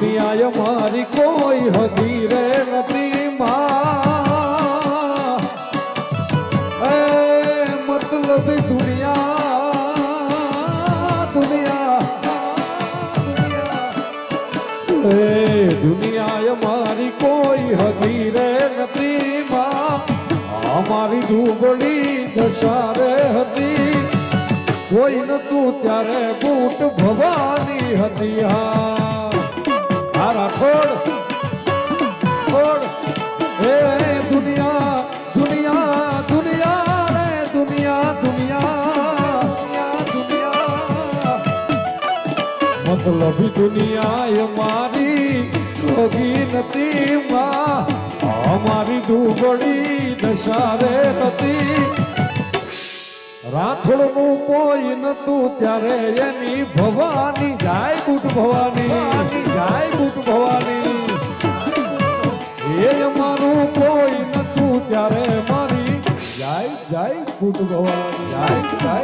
દુનિયા મારી કોઈ હદી રે નથી માં. મતલબ દુનિયા દુનિયા. એ દુનિયા મારી કોઈ હદી રે નથી માં. અમારી દુબળી દશા રે હતી. કોઈ નતું ત્યારે બૂટ ભવાની હતી હા. મતલબ દુનિયા મારી જોગી નથી માં. અમારી દુબળી દશા રે હતી. રાથોડનું કોઈ નતું ત્યારે એની ભવાની જાય બુટ ભવાની. જાય બુટ ભવાની. એ મારું કોઈ નતું ત્યારે મારી જાય જાય બુટ ભવાની. જાય જાય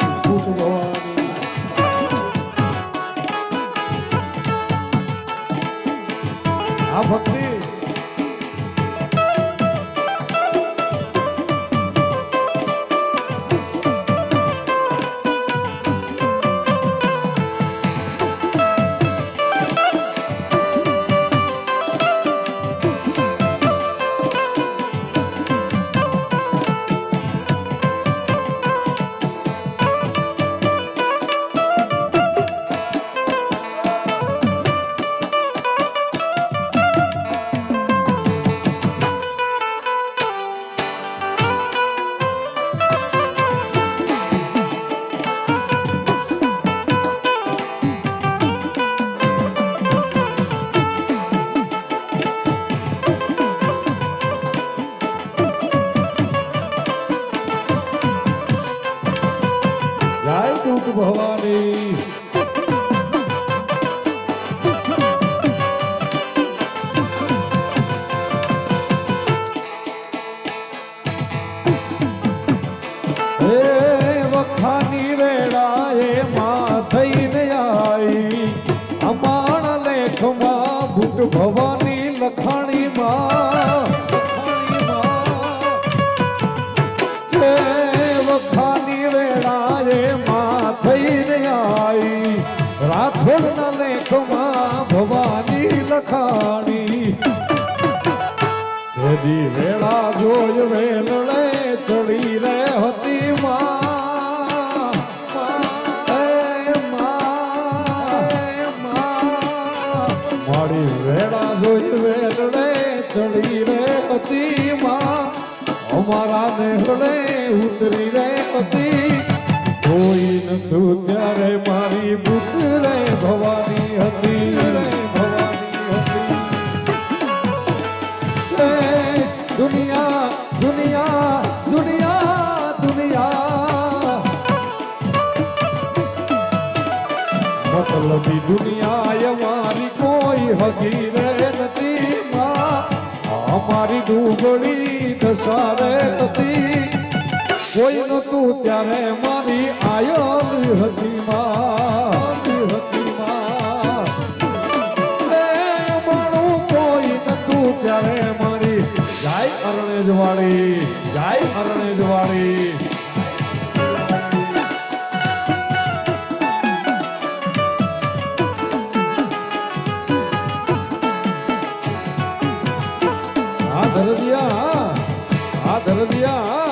ભવાની લખાણી માં વખાની વેળાએ માં થઈને આવી રાઠોડના લેખમાં ભવાની લખાણી. વેળા જોય વેલણે ચડી રે હતી માં અમારા નેહળે ઉતરી રે હતી કોઈ નતું ત્યારે મારી બુટ રે ભવાની હતી રે ભવાની હતી હે દુનિયા દુનિયા દુનિયા દુનિયા મતલબી દુનિયા એ મારી કોઈ હકી રે નથી માં અમારી ડુંગળી દસારે હતી. કોઈ નતું ત્યારે મારી આયોલ હતી માં. હતી માં. કોઈ નતું ત્યારે મારી, જાય અરણેજવાળી, જાય અરણેજ ધરદિયા આ ધરદિયા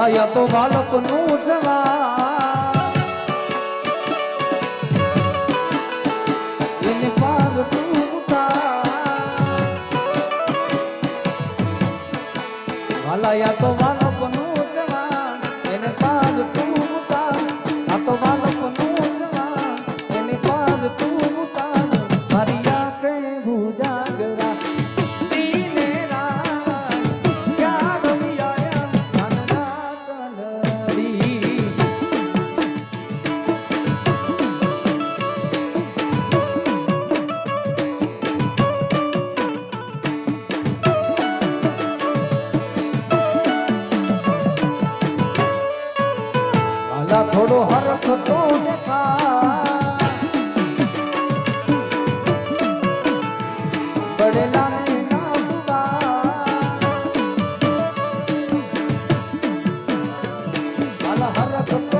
વાલાયા તો બાલકનું જવા એને પાર. વાલાયા તો બાલકનું જવા એને પાર તું. આ તો મારો હરખ તો દેખા પડેલા હરખ તો